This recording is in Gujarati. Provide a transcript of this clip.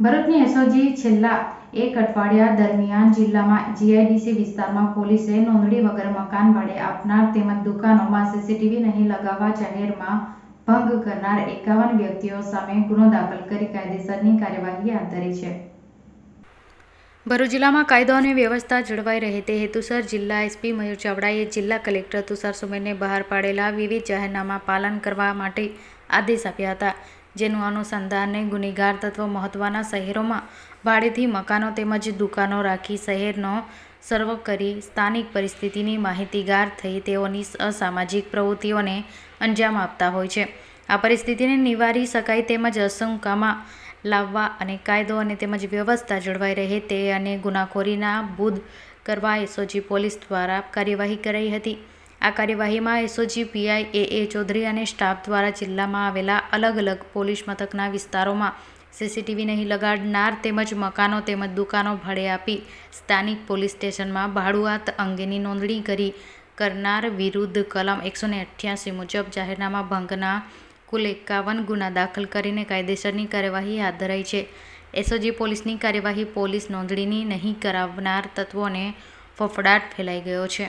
ભરૂચની એસઓજી છેલ્લા એક અઠવાડિયા દરમિયાન જિલ્લામાં જીઆઈડીસી વિસ્તારમાં પોલીસે નોંધણી વગર મકાન ભાડે આપનાર તેમજ દુકાનોમાં સીસીટીવી નહીં લગાવવા જાહેરમાં ભંગ કરનાર એકાવન વ્યક્તિઓ સામે ગુનો દાખલ કરી કાયદેસરની કાર્યવાહી હાથ ધરી છે. ભરૂચ જિલ્લામાં કાયદો અને વ્યવસ્થા જળવાઈ રહે તે હેતુસર જિલ્લા એસપી મયુર ચાવડાએ જિલ્લા કલેક્ટર તુષાર સુમેરને બહાર પાડેલા વિવિધ જાહેરનામા પાલન કરવા માટે આદેશ આપ્યા હતા. જેનું અનુસંધાને ગુનેગાર તત્વ મહત્વના શહેરોમાં ભાડેથી મકાનો તેમજ દુકાનો રાખી શહેરનો સર્વ કરી સ્થાનિક પરિસ્થિતિની માહિતીગાર થઈ તેઓની અસામાજિક પ્રવૃત્તિઓને અંજામ આપતા હોય છે. આ પરિસ્થિતિને નિવારી શકાય તેમજ અશંકામાં લાવવા અને કાયદો અને તેમજ વ્યવસ્થા જળવાઈ રહે તે અને ગુનાખોરીના બુદ કરવા એસઓજી પોલીસ દ્વારા કાર્યવાહી કરાઈ હતી. આ કાર્યવાહીમાં SOG, PI A A Chaudhary અને સ્ટાફ દ્વારા જિલ્લામાં આવેલા અલગ અલગ પોલીસ મથકના વિસ્તારોમાં સીસીટીવી નહીં લગાડનાર તેમજ મકાનો તેમજ દુકાનો ભાડે આપી સ્થાનિક પોલીસ સ્ટેશનમાં ભાડુઆત અંગેની નોંધણી કરી કરનાર વિરુદ્ધ કલમ એકસો ને અઠ્યાસી મુજબ જાહેરનામા ભંગના કુલ એકાવન ગુના દાખલ કરીને કાયદેસરની કાર્યવાહી હાથ ધરાઈ છે. એસઓજી પોલીસની કાર્યવાહી પોલીસ નોંધણીની નહીં કરાવનાર તત્વોને ફફડાટ ફેલાઈ ગયો છે.